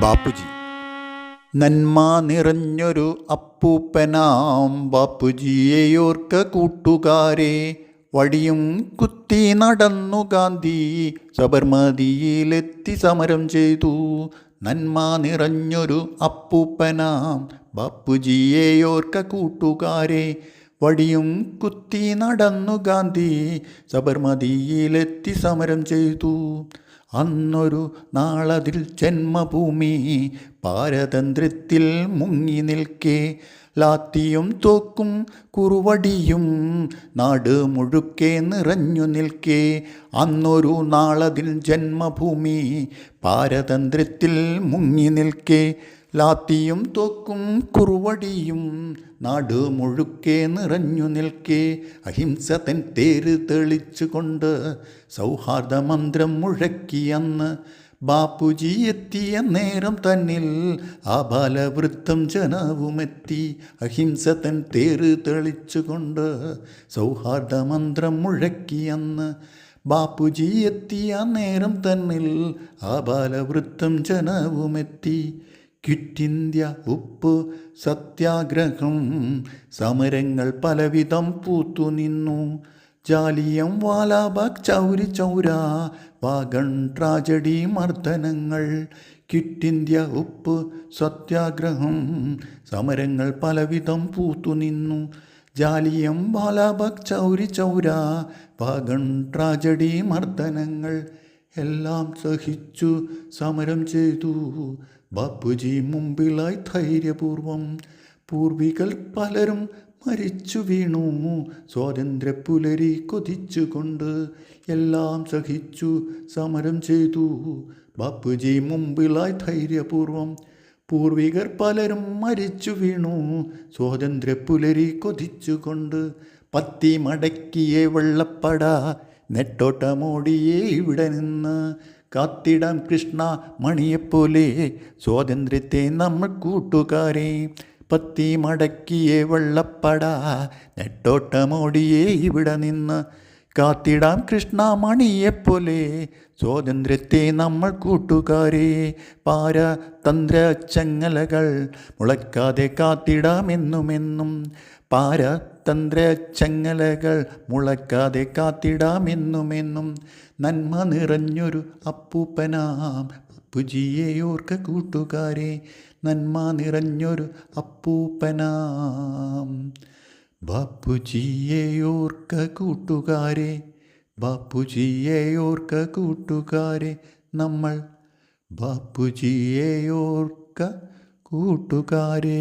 ബാപ്പുജി. നന്മ നിറഞ്ഞൊരു അപ്പൂപ്പനാം ബാപ്പുജിയെയോർക്ക കൂട്ടുകാരെ. വടിയും കുത്തി നടന്നു ഗാന്ധി സബർമതിയിലെത്തി സമരം ചെയ്തു. നന്മ നിറഞ്ഞൊരു അപ്പൂപ്പനാം ബാപ്പുജിയെയോർക്ക കൂട്ടുകാരെ. വടിയും കുത്തി നടന്നു ഗാന്ധി സബർമതിയിലെത്തി സമരം ചെയ്തു. അന്നൊരു നാളതിൽ ജന്മഭൂമി പാരതന്ത്രത്തിൽ മുങ്ങി നിൽക്കേ. ലാത്തിയും തോക്കും കുറുവടിയും നാട് മുഴുക്കെ നിറഞ്ഞു നിൽക്കേ. അന്നൊരു നാളതിൽ ജന്മഭൂമി പാരതന്ത്രത്തിൽ മുങ്ങി നിൽക്കെ. ലാത്തിയും തോക്കും കുറുവടിയും നാട് മുഴുക്കെ നിറഞ്ഞു നിൽക്കേ. അഹിംസ തൻ തേര് തെളിച്ചുകൊണ്ട് സൗഹാർദ്ദ മന്ത്രം മുഴക്കിയെന്ന് ബാപ്പുജി എത്തിയ നേരം തന്നിൽ ആ ബാലവൃത്തം ജനവുമെത്തി. അഹിംസ തൻ തേര് തെളിച്ചുകൊണ്ട് സൗഹാർദ്ദ മന്ത്രം മുഴക്കിയെന്ന് ബാപ്പുജി എത്തിയ നേരം തന്നിൽ ആ ബാലവൃത്തം ജനവുമെത്തി. ക്വിറ്റ് ഇന്ത്യ ഉപ്പ് സത്യാഗ്രഹം സമരങ്ങൾ പലവിധം പൂത്തുനിന്നു ജാലിയം വാലാബാഗ് ചൗരി ചൗര വാഗൺ ട്രാജഡി മർദ്ദനങ്ങൾ. ക്വിറ്റ് ഇന്ത്യ ഉപ്പ് സത്യാഗ്രഹം സമരങ്ങൾ പലവിധം പൂത്തുനിന്നു ജാലിയം വാലാബാഗ് ചൗരി ചൗര വാഗൺ ട്രാജഡി മർദ്ദനങ്ങൾ. എല്ലാം സഹിച്ചു സമരം ചെയ്തു. ബാപ്പുജി മുമ്പിലായി ധൈര്യപൂർവം. പൂർവികൾ പലരും മരിച്ചു വീണു. സ്വാതന്ത്ര്യ പുലരി കൊതിച്ചുകൊണ്ട് എല്ലാം സഹിച്ചു സമരം ചെയ്തു. ബാപ്പുജി മുമ്പിലായി ധൈര്യപൂർവം. പൂർവികർ പലരും മരിച്ചു വീണു. സ്വാതന്ത്ര്യ പുലരി കൊതിച്ചുകൊണ്ട് പത്തി മടക്കിയ വെള്ളപ്പട നെട്ടോട്ടമോടിയേ ഇവിടെ നിന്ന് കാത്തിടാം കൃഷ്ണ മണിയെപ്പോലെ. സ്വാതന്ത്ര്യത്തെ നമ്മൾ കൂട്ടുകാരെ പത്തി മടക്കിയേ വെള്ളപ്പട. നെട്ടോട്ടമോടിയേ ഇവിടെ നിന്ന് കാത്തിടാം കൃഷ്ണ മണിയെപ്പോലെ സ്വാതന്ത്ര്യത്തെ നമ്മൾ കൂട്ടുകാരെ പാരതന്ത്ര ചങ്ങലകൾ മുളയ്ക്കാതെ കാത്തിടാമെന്നുമെന്നും പാരതന്ത്ര ചങ്ങലകൾ മുളയ്ക്കാതെ കാത്തിടാമെന്നുമെന്നും നന്മ നിറഞ്ഞൊരു അപ്പൂപ്പനാം പുജിയെ ഓർക്ക കൂട്ടുകാരെ നന്മ നിറഞ്ഞൊരു അപ്പൂപ്പനാം. ബാപ്പുജിയെ ഓർക്ക കൂട്ടുകാരെ ബാപ്പുജിയെ ഓർക്ക കൂട്ടുകാരെ നമ്മൾ ബാപ്പുജിയെ ഓർക്ക കൂട്ടുകാരേ.